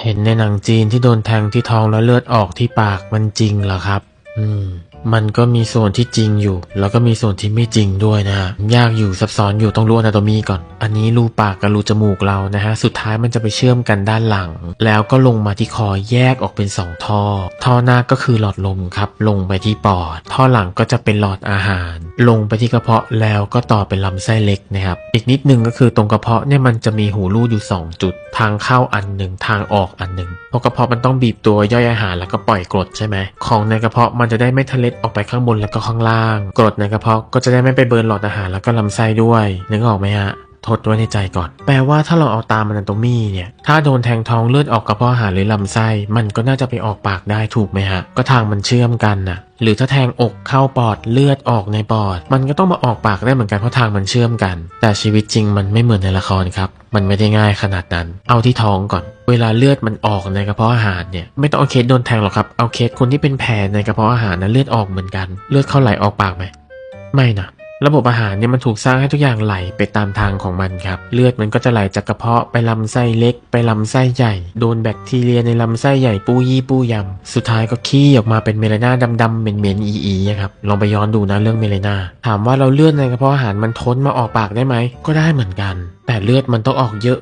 เห็นในหนังจีนที่โดนแทงที่ท้องแล้วเลือดออกที่ปากมันจริงเหรอครับ อืม มันก็มีส่วนที่จริงอยู่ แล้วก็มีส่วนที่ไม่จริงด้วยนะฮะยากอยู่ซับซ้อนอยู่ต้องรู้อนาโตมีก่อน อันนี้รูปากกับรูจมูกเรานะฮะสุดท้ายมันจะไปเชื่อมกันด้านหลัง แล้วก็ลงมาที่คอแยกออกเป็นสองท่อ ท่อหน้าก็คือหลอดลมครับ ลงไปที่ปอด ท่อหลังก็จะเป็นหลอดอาหาร ลงไปที่กระเพาะแล้วก็ต่อเป็นลำไส้เล็กนะครับอีกนิดนึงก็คือตรงกระเพาะเนี่ยมันจะมีหูรูอยู่ 2 จุด ทางเข้าอันหนึ่งทางออกอันหนึ่งเพราะกระเพาะมันต้องบีบตัวย่อยอาหารแล้วก็ปล่อยกรดใช่ไหมของในกระเพาะมันจะได้ไม่ทะเลออกไปข้างบนแล้วก็ข้างล่าง กรดในกระเพาะก็จะได้ไม่ไปเบิร์นหลอดอาหารแล้วก็ลำไส้ด้วยนึกออกไหมฮะ ทดไว้ในใจก่อน แปลว่าถ้าเราเอาตามอนาโตมีเนี่ย ถ้าโดนแทงท้องเลือดออกกระเพาะอาหารหรือลำไส้ มันก็น่าจะไปออกปากได้ถูกไหมฮะ ก็ทางมันเชื่อมกันน่ะหรือถ้าแทงอกเข้าปอดเลือดออกในปอด มันก็ต้องมาออกปากได้เหมือนกันเพราะทางมันเชื่อมกัน แต่ชีวิตจริงมันไม่เหมือนในละครครับ มันไม่ได้ง่ายขนาดนั้น เอาที่ท้องก่อน เวลาเลือดมันออกในกระเพาะอาหารเนี่ยไม่ต้องเอาเคสโดนแทงหรอกครับเอาเคสคนที่เป็นแผลในกระเพาะอาหารนะเลือดออกเหมือนกัน เลือดเข้าไหลออกปากไหมไม่นะ ระบบอาหารเนี่ยมันถูกสร้างให้ทุกอย่างไหลไปตามทางของมันครับ เลือดมันก็จะไหลจากกระเพาะไปลำไส้เล็ก ไปลำไส้ใหญ่ โดนแบคทีเรียในลำไส้ใหญ่ปูยี่ปูยำ สุดท้ายก็ขี้ออกมาเป็นเมลานาดำๆเหม็นๆอีๆอะครับ ลองไปย้อนดูนะเรื่องเมลานา ถามว่าเราเลือดในกระเพาะอาหารมันทนมาออกปากได้ไหม ก็ได้เหมือนกัน แต่เลือดมันต้องออกเยอะ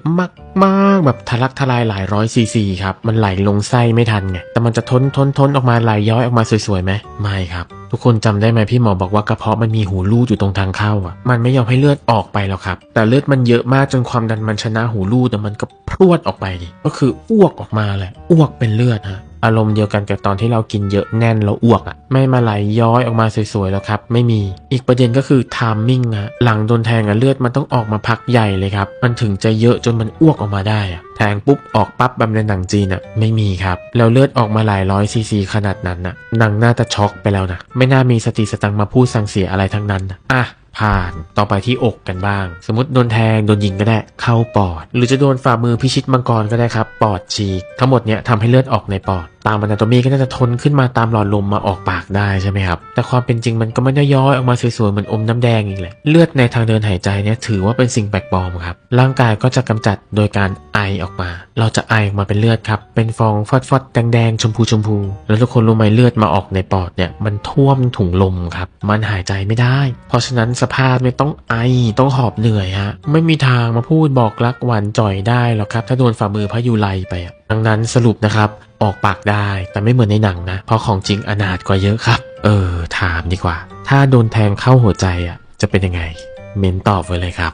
มากๆแบบทะลักทลายหลายร้อยซีซีครับ มันไหลลงไส้ไม่ทันไง แต่มันจะทนทนทนออกมาไหลย้อยออกมาสวยๆไหมไม่ครับทุกคนจำได้ไหมพี่หมอบอกว่ากระเพาะมันมีหูรูดอยู่ตรงทางเข้าอะ มันไม่ยอมให้เลือดออกไปหรอกครับ แต่เลือดมันเยอะมากจนความดันมันชนะหูรูดแต่มันก็พรวดออกไปดิก็คืออ้วกออกมาแหละอ้วกเป็นเลือดฮะ อารมณ์เดียวกันกับตอนที่เรากินเยอะแน่นแล้วอ้วกอะ ไม่มาไหลย้อยออกมาสวยๆแล้วครับ ไม่มี อีกประเด็นก็คือไทามมิ่งอะหลังโดนแทงอะเลือดมันต้องออกมาพักใหญ่เลยครับ มันถึงจะเยอะจนมันอ้วกออกมาได้อะแทงปุ๊บออกปั๊บแบบในหนังจีนอะไม่มีครับแล้วเลือดออกมาหลายร้อยซีซีขนาดนั้นน่ะนางน่าจะช็อกไปแล้วนะไม่น่ามีสติสตังมาพูดสั่งเสียอะไรทั้งนั้นนะอะผ่านต่อไปที่อกกันบ้าง สมมติโดนแทงโดนยิงก็ได้ เข้าปอด หรือจะโดนฝ่ามือพิชิตมังกรก็ได้ครับ ปอดฉีก ทั้งหมดเนี้ยทำให้เลือดออกในปอด ตามอนาโตมีก็น่าจะทนขึ้นมาตามหลอดลมมาออกปากได้ใช่ไหมครับ แต่ความเป็นจริงมันก็ไม่ได้ย้อยออกมาสวยๆเหมือนอมน้ำแดงอีกแหละ เลือดในทางเดินหายใจเนี่ยถือว่าเป็นสิ่งแปลกปลอมครับ ร่างกายก็จะกำจัดโดยการไอออกมา เราจะไอออกมาเป็นเลือดครับ เป็นฟองฟอดฟอดๆแดงๆชมพูชมพู แล้วทุกคนรู้ไหมเลือดมาออกในปอดเนี่ยมันท่วมถุงลมครับ มันหายใจไม่ได้ เพราะฉะนั้นสภาพเนี่ต้องไอต้องหอบเหนื่อยฮะ ไม่มีทางมาพูดบอกรักหวานจ่อยได้หรอกครับ ถ้าโดนฝ่ามือพระยุไลไปอะดังนั้นสรุปนะครับออกปากได้แต่ไม่เหมือนในหนังนะ เพราะของจริงอนาถกว่าเยอะครับ เออ ถามดีกว่า ถ้าโดนแทงเข้าหัวใจอะจะเป็นยังไง เมนตอบไว้เลยครับ